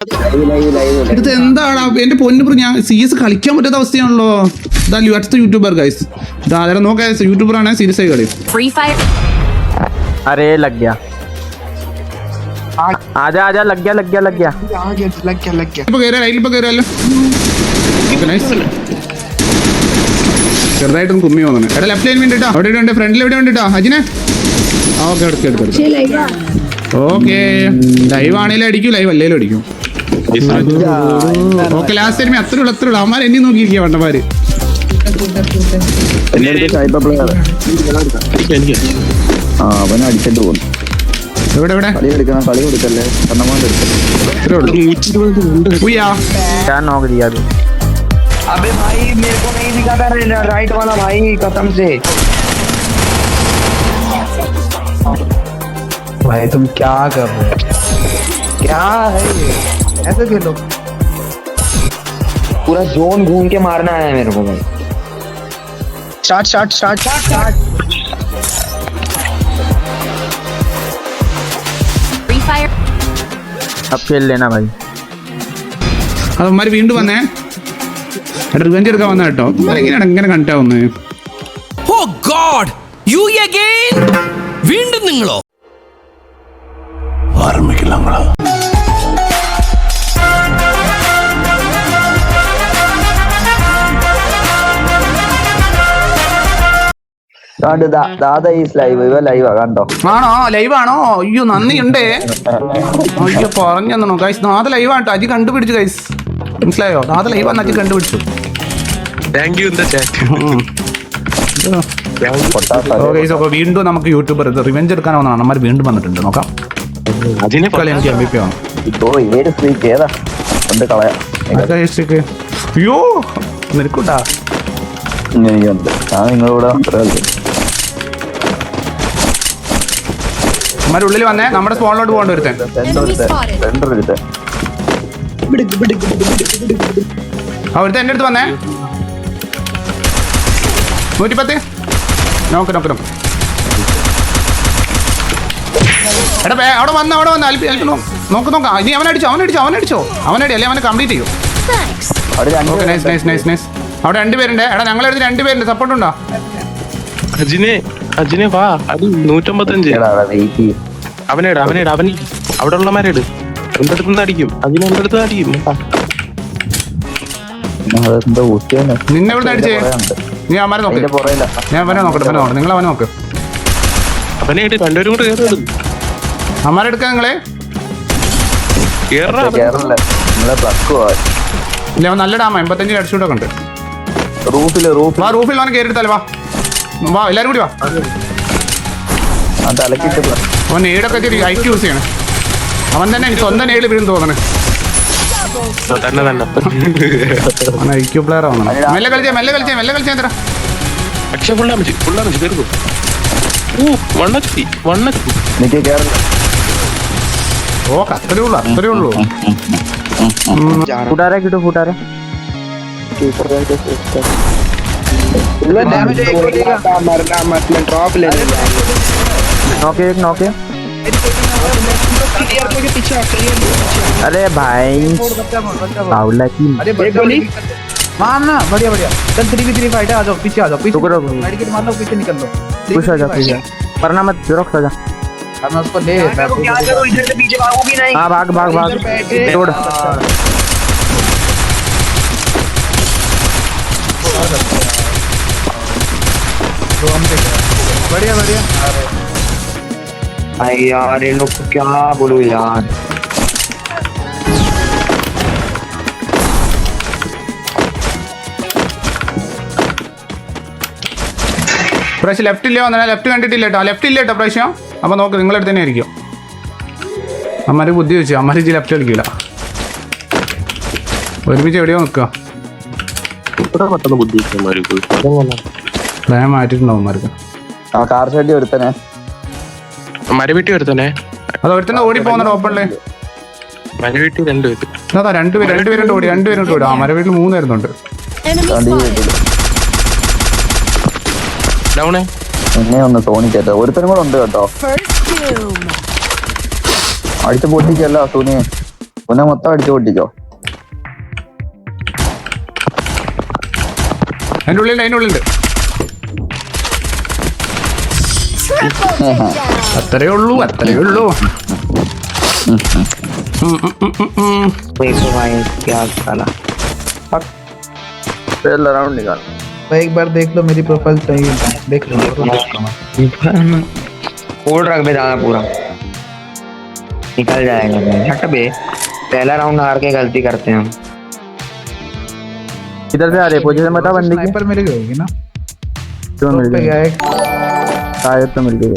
Live live live ഇത് എന്താണ് എന്റെ പൊന്നു ഞാൻ സി എസ് കളിക്കാൻ പറ്റാത്ത അവസ്ഥയാണല്ലോ ഇതാ ലു- അടുത്ത യൂട്യൂബർ ഗൈസ് ഇതാ അതായത് നോക്കാം യൂട്യൂബർ ആണ് സീരിയസ് ആയി കളി Free Fire. अरे लग गया आजा आजा लग गया लग गया लग गया आ गया लग गया लग गया ഇപ്പൊ കയറിയാൽ അതിൽ ഇപ്പൊ കയറിയാലോ നൈസ് ചെറുതായിട്ടൊന്ന് കുമ്മി പോകുന്നു എടാ ലെഫ്റ്റ് ലൈൻ വേണ്ടിട്ടാ അവിടെ ഇവിടെ ഉണ്ട് ഫ്രണ്ടിൽ എവിടെ വേണ്ടിട്ടാ അജിനെ ആ ഓക്കെ എടുക്കും എടുക്കും ഓക്കെ ലൈവ് ആണെങ്കിലും അടിക്കും ലൈവ് അല്ലേലും അടിക്കും ഓക്കെ ലാസ്റ്റ് ടൈം അത്ര ഉള്ളു അത്ര ഉള്ളു അവന്മാർ എന്നെ നോക്കിയിരിക്കുക വണ്ടമാര് എന്റെ അടുത്ത് സൈബർ പ്ലെയർ ആ അവനെ അടിച്ചിട്ട് പോകുന്നു എവിടെ എവിടെ കളി എടുക്കണം കളി കൊടുക്കല്ലേ കണ്ണമാണ്ട് എടുക്കല്ലേ ഇത്രേ ഉള്ളു ഉയ്യാ क्या नॉक दिया तू अबे भाई मेरे को नहीं दिखाता रहे राइट वाला भाई कसम से भाई तुम क्या कर रहे हो क्या है ये ऐसे खेलो पूरा जोन घूम के मारना है मेरे को भाई start start start start Free Fire. अब खेल लेना भाई അത് അവന്മാര് വീണ്ടും വന്നേ എടാ റിവെഞ്ച് എടുക്കാൻ വന്ന കേട്ടോ ഇങ്ങനെയാണ് ഇങ്ങനെ കണ്ടാവുന്നത് ഓ ഗോഡ് യു അഗൈൻ വീണ്ടും നിങ്ങളോ കാണ്ട് ദാ- ദാദ ഈസ് ലൈവ് ഇവ ലൈവാ കണ്ടോ? ആണോ? ലൈവാണോ അയ്യോ അയ്യോ നന്ദിയുണ്ടേ. അയ്യോ പറഞ്ഞു ഗൈസ് നാദ ലൈവ് ആട്ടോ അജി കണ്ടുപിടിച്ചു ഗൈസ് മനസ്സിലായോ? നാദ അജി കണ്ടുപിടിച്ചു. താങ്ക് യു വീണ്ടും നമുക്ക് യൂട്യൂബർ റിവെഞ്ച് എടുക്കാനാവുന്നതാണ് അമ്മമാർ വീണ്ടും വന്നിട്ടുണ്ട്. നോക്കാം. അതിനെ കളി എനിക്ക് എം ബി പി ആണ്. അയ്യോ ഏത് സ്ത്രീക്ക് ഏതാ അത്രയല്ലേ ഉള്ളിൽ വന്നേ നമ്മുടെ സ്പോണിലോട്ട് പോകേണ്ടി ഒരുത്തൻ എന്റെ ഒരുത്തൻ അടുത്ത് വന്നേ. നൂറ്റിപ്പത്ത്. നോക്ക് നോക്ക് നോക്ക്. എടാ അവിടെ വന്ന അവിടെ വന്ന്. അൽപ്പി അൽപ്പി നോ- നോക്ക് നോക്കാം. ഇനി അവനടിച്ചോ അവനടിച്ചോ അവനടിച്ചോ അവനടി അല്ലെ? അവനെ കംപ്ലീറ്റ് ചെയ്യും. നൈസ് നൈസ് നൈസ് നൈസ് അവിടെ രണ്ടുപേരുണ്ട് എടാ ഞങ്ങളെടുത്ത് രണ്ടുപേരുണ്ട് സപ്പോർട്ട് ഉണ്ടോ? അജിനെ വാ. അത് നൂറ്റമ്പത്തഞ്ച്. അവനേട അവനേട അവൻ അവിടെ ഉള്ളമാരേട് എന്റെ അടുത്ത് നിന്ന് അടിക്കും. അജിനെ എന്റെ അടുത്ത് അടിക്കും നിന്നെ ഇവിടെ അടിച്ചേ. നീ അവന്മാരെ നോക്ക്. ഞാൻ അവനെ നോക്കട്ടെ അവനെ നോക്കട്ടെ. നിങ്ങൾ അവനെ നോക്ക്. അവനെ രണ്ടുപേരും കൂടെ കയറി അവന്മാരെ നിങ്ങളെ. ഇല്ല അവൻ നല്ല ഡാമ. എൺപത്തഞ്ചിന് അടിച്ചുകൊണ്ടൊക്കെ ഉണ്ട്. റൂഫിൽ റൂഫിൽ അവനെ കയറിയെടുത്താലേ വാ. വാ എല്ലാരും കൂടി വാ. അവൻ ഏടൊക്കെ ചെറിയ ഐക്ക് യൂസ് ചെയ്യണം അവൻ തന്നെ സ്വന്തം നേടി വീഴും തോന്നണേ. തന്നെ തന്നെ. അവൻ ഐക്യു പ്ലെയർ ആവണം. മെല്ലെ കളിച്ചേ മെല്ലെ കളിച്ചേ മെല്ലെ കളിച്ചേ എത്ര പക്ഷെ ഫുൾ ഡാമേജ് ഫുൾ ഡാമേജ് കയറുന്നു ഓ one H P one H P. എനിക്ക് കയറില്ല ഓ അത്രേ ഉള്ളൂ അത്രേ ഉള്ളൂ. കൂട്ടാരെ കിട്ടും കൂട്ടാരെ है डैमेज एक मरना मरना मत मैं ड्रॉप ले लेना नॉक एक नॉक। है क्लियर के पीछे आ, clear अरे भाई बावला की अरे गोली मारना बढ़िया बढ़िया। चल थ्री भी थ्री फाइट है आ जाओ पीछे आ जाओ पीछे। रुको। मेडिकेट मार लो पीछे निकल लो। पुश हो जा पीछे वरना मत रॉक्स हो। जा अब मैं उसको ले मैं क्या करूँ इधर से पीछे भागूँगी नहीं? हाँ भाग भाग भाग। तोड़ बढ़िया बढ़िया भाई यार ये लोग को क्या बोलूं यार പ്രാവശ്യം ലെഫ്റ്റ് ഇല്ലേ വന്നാൽ ലെഫ്റ്റ് കണ്ടിട്ടില്ല കേട്ടോ ലെഫ്റ്റ് ഇല്ല കേട്ടോ പ്രാവശ്യം അപ്പോൾ നോക്ക് നിങ്ങളടുത്ത് തന്നെ ആയിരിക്കും അമ്മമാര് ബുദ്ധി വെച്ചു അമ്മമാര് ഇജ്ജ് ലെഫ്റ്റ് കളിക്കില്ല ഒരുമിച്ച് എവിടെയോ നിൽക്കുക ഇവിടെ മാറ്റിട്ടുണ്ടാവും പ്ലാൻ ആ കാർ ഷെഡി ഒരുത്തനെ. മരവെട്ടി ഒരുത്തനെ? അത് ഒരുത്തന്നെ ഓടി പോകുന്നുണ്ട് ഓപ്പണിൽ? മരവെട്ടി രണ്ടുപേര് അതാ രണ്ടുപേര് രണ്ടുപേരുണ്ട് ഓടി രണ്ടുപേരുണ്ട് ഓടി. ആ മരവീട്ടിൽ മൂന്ന്. കേട്ടില്ല ഡൗണേ എന്നെ ഒന്ന് തോന്നിക്കേട്ടോ ഒരുത്തനും കൂടെ ഉണ്ട് കേട്ടോ. അടിച്ചു പൊട്ടിക്കല്ല സുനി. പിന്നെ മൊത്തം അടിച്ചു പൊട്ടിക്കോ. അതിന്റെ ഉള്ളിലുണ്ട് അതിന്റെ ഉള്ളിലുണ്ട്. അത്രേ ഉള്ളൂ അത്രേ ഉള്ളൂ ഉം, ഉം, ഉം, ഉം, ഉം. देखो भाई क्या साला पहला राउंड निकाल भाई एक बार देख लो मेरी प्रोफाइल सही है देख लो होल्ड रख बे दाना पूरा निकल जाएगा भाई हट बे पहला राउंड हार के गलती करते हैं हम इधर से आ रहे पोजीशन बता बंदी की स्नाइपर मिल गई होगी ना क्यों मिल टॉप पे गई गया एक शायद तो मिल गई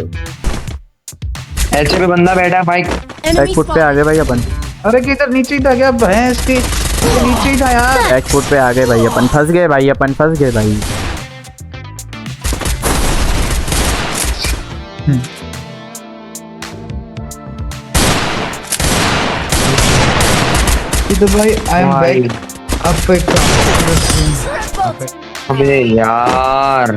ऐसे पे बंदा बैठा है भाई? Enemy फुट पे आ गए भाई अपन। अरे किधर नीचे ही था क्या? भैंस की नीचे ही था यार। एक फुट पे आ गए भाई अपन। फंस गए भाई अपन फंस गए भाई। तो भाई आई एम बैक अब एक अबे यार।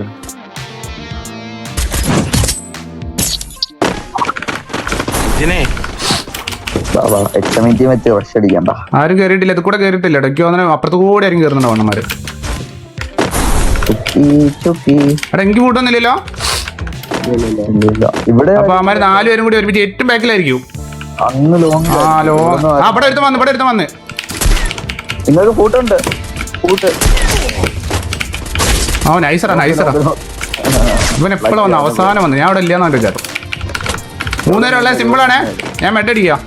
ആരും കേറിയിട്ടില്ല ഇത് കൂടെ കേറിയിട്ടില്ല. ഇടയ്ക്ക് അങ്ങനെ അപ്പുറത്ത് കൂടെ ആരും കേറുന്നുണ്ട് വണ്ണന്മാര് എടാ എനിക്ക് കൂട്ടൊന്നുമില്ലല്ലോ. ഇവിടെ അപ്പൊ അവന്മാര് നാലുപേരും കൂടി ഒരുമിച്ച് ഏറ്റവും ബാക്കിലായിരിക്കും അങ്ങ് ലോങ് ആ ലോ. ആ ഇവിടെ ഒരുത്തം വന്ന് ഇവിടെ ഒരുത്തം വന്ന്. നിങ്ങൾക്ക് കൂട്ടുണ്ട് കൂട്ട് ആ നൈസറാ നൈസറാ ഇവൻ എപ്പോഴും വന്നു? അവസാനം വന്നു. ഞാൻ അവിടെ ഇല്ലാന്ന് വിചാരം. മൂന്നേരം സിമ്പിൾ ആണേ ഞാൻ മെഡടിക്കാം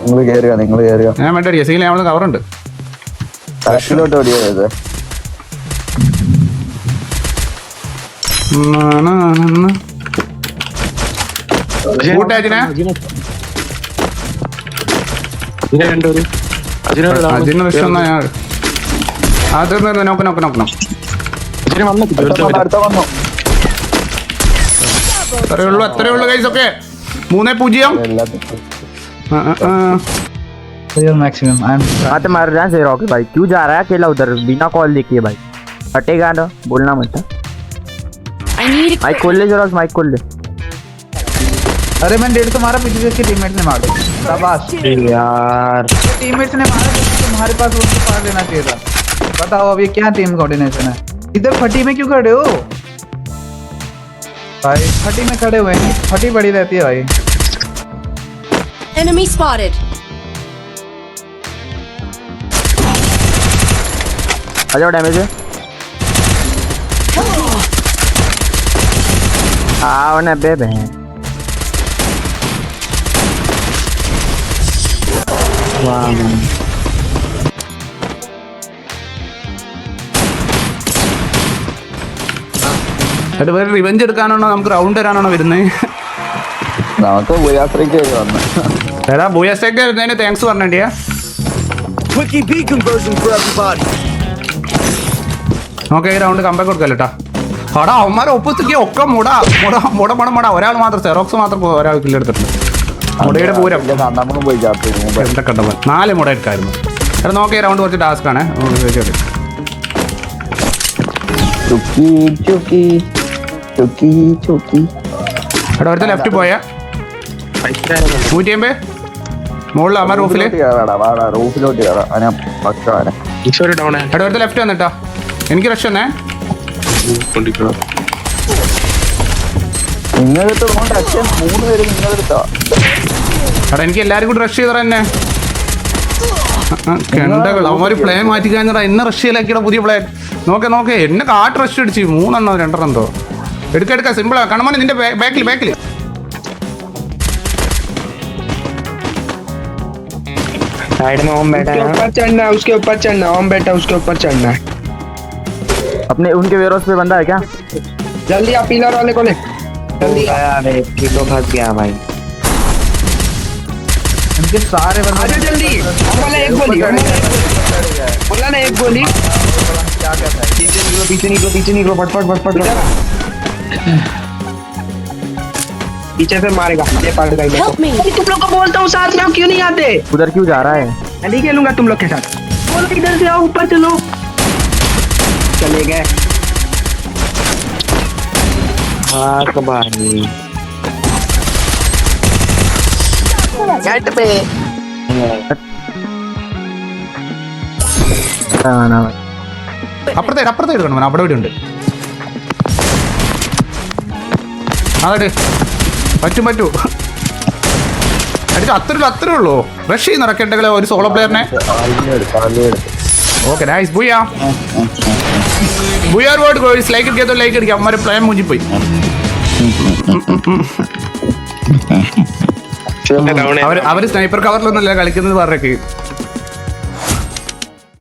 നിങ്ങൾ കേറുക നിങ്ങൾ കേറുക ഞാൻ മെഡടിക്കാം സീലിംഗ് നമ്മൾ ഓടിയത് കൂട്ടാജിനെ വിഷം എന്നാ ഞാൻ അത് നോക്കണം അത്രേ ഉള്ളൂ അത്രേ ഉള്ളൂ കൈസ് ഒക്കെ. മൂന്നേ പൂജ്യം എല്ലാത്തിനും ആ, ആ, ആ. मैक्सिमम आई एम हाथ मार रहा है से रॉकेट भाई क्यों जा रहा है अकेला उधर बिना कॉल देखिए भाई हटेगा ना बोलना मत I need माइक खोल ले जरा माइक खोल ले अरे मैंने डेढ़ तो मारा पीछे से इसके टीममेट ने मारा शाबाश यार टीममेट्स ने मारा तो तुम्हारे पास उनको पार लेना चाहिए था बताओ अब ये क्या टीम कोऑर्डिनेशन है इधर फटी में क्यों खड़े हो भाई। फटी में खड़े हुए हैं। फटी बड़ी रहती है भाई। Enemy spotted. आ जाओ डैमेज है आओ ना बे बहन വേറെ റിവെഞ്ച് എടുക്കാനാണോ? നമുക്ക് റൗണ്ട് തരാനാണോ വരുന്നത് നമുക്ക് യാത്രയ്ക്ക് വന്നു. എടാ ബൂയസ്റ്റേക്ക് വരുന്നതിന് താങ്ക്സ് പറഞ്ഞിട്ടിയാ Quickie B conversion for everybody. നമുക്ക് ഈ റൗണ്ട് കമ്പേ കൊടുക്കല്ലോ അടാ അവന്മാരെ ഒപ്പത്തേക്ക് ഒക്കെ മുട മുട മുട മുട മുട. ഒരാൾ മാത്രം സെറോക്സ് മാത്രം ഒരാൾ കില്ല് എടുത്തിട്ടുണ്ട്. മുടയുടെ പൂരം. എന്തൊക്കെ ഉണ്ടോ നാല് മുട എടുക്കായിരുന്നു. എടാ നോക്കി റൗണ്ട് കുറച്ച് ടാസ്ക് ആണ്. ചുക്കി ചുക്കി. ചുക്കി ചുക്കി. എടാ അടുത്ത ലെഫ്റ്റ് പോയ. നൂറ്റി മുകളിൽ അമ്മ റൂഫിൽ. റൂഫിലോട്ട് കയറാം ലെഫ്റ്റ് വന്നിട്ടാ. എനിക്ക് റഷ് വന്നേ. നിങ്ങളെടുത്ത് മൂന്ന് പേര് നിങ്ങളെടുത്താ. എനിക്ക് എല്ലാരും കൂടി റഷ് ചെയ്തറ കണ്ടകൾ അവന്മാര് പ്ലേ മാറ്റി കഴിഞ്ഞാ എന്നെ റഷ് ചെയ്യലാക്കിയുടെ പുതിയ പ്ലേ നോക്കെ നോക്കെ. എന്നെ കാട്ട് റഷ് അടിച്ചു. മൂന്നെണ്ണോ രണ്ടെണ്ണം എന്തോ. എടുക്ക എടുക്ക സിമ്പിളാ കണമോനെ നിന്റെ ബാക്കിൽ ബാക്കിൽ साइड में ओम बैठा है ऊपर चढ़ना है उसके ऊपर चढ़ना ओम बैठा उसके ऊपर चढ़ना है अपने उनके वेयरहाउस पे बंदा है क्या जल्दी आप पिलर वाले को ले जल्दी अरे किलो फंस गया भाई इनके सारे बंदे आजा जल्दी हम वाला एक गोली हम वाला एक गोली। बोला ना एक गोली पीछे निकलो पीछे निकलो पीछे निकलो फटफट फटफट फटफट पीछे से मारेगा ये पार का Help me. तुम लोग को बोलता हूँ साथ में आओ, क्यों नहीं आते उधर क्यों जा रहा है मैं नहीं खेलूंगा तुम लोग के साथ बोलो इधर से आओ ऊपर चलो चले गए हाँ भाई गेट पे ആണ് അപ്പുറത്തെ അപ്പുറത്തെ എടുക്കണം മോനെ, അവിടെ ഇവിടെ ഉണ്ട് അതെ പറ്റും പറ്റൂ. അടിച്ചു അത്ര അത്രേ ഉള്ളൂ. റഷ് ചെയ്ത് റക്കറ്റുകളെ ഒരു സോളോ പ്ലെയറിനെ ഓക്കെ നൈസ് ബുയാ. ബുയാർ വേർഡ് ഗോയിസ് ലൈക്ക് അടിക്കാത്ത ലൈക്ക് അടിക്കാം അമ്മ പ്ലാൻ മൂഞ്ചിപ്പോയി. അവർ സ്നൈപ്പർ കവറിലൊന്നുമല്ല കളിക്കുന്നത് പറഞ്ഞേക്ക്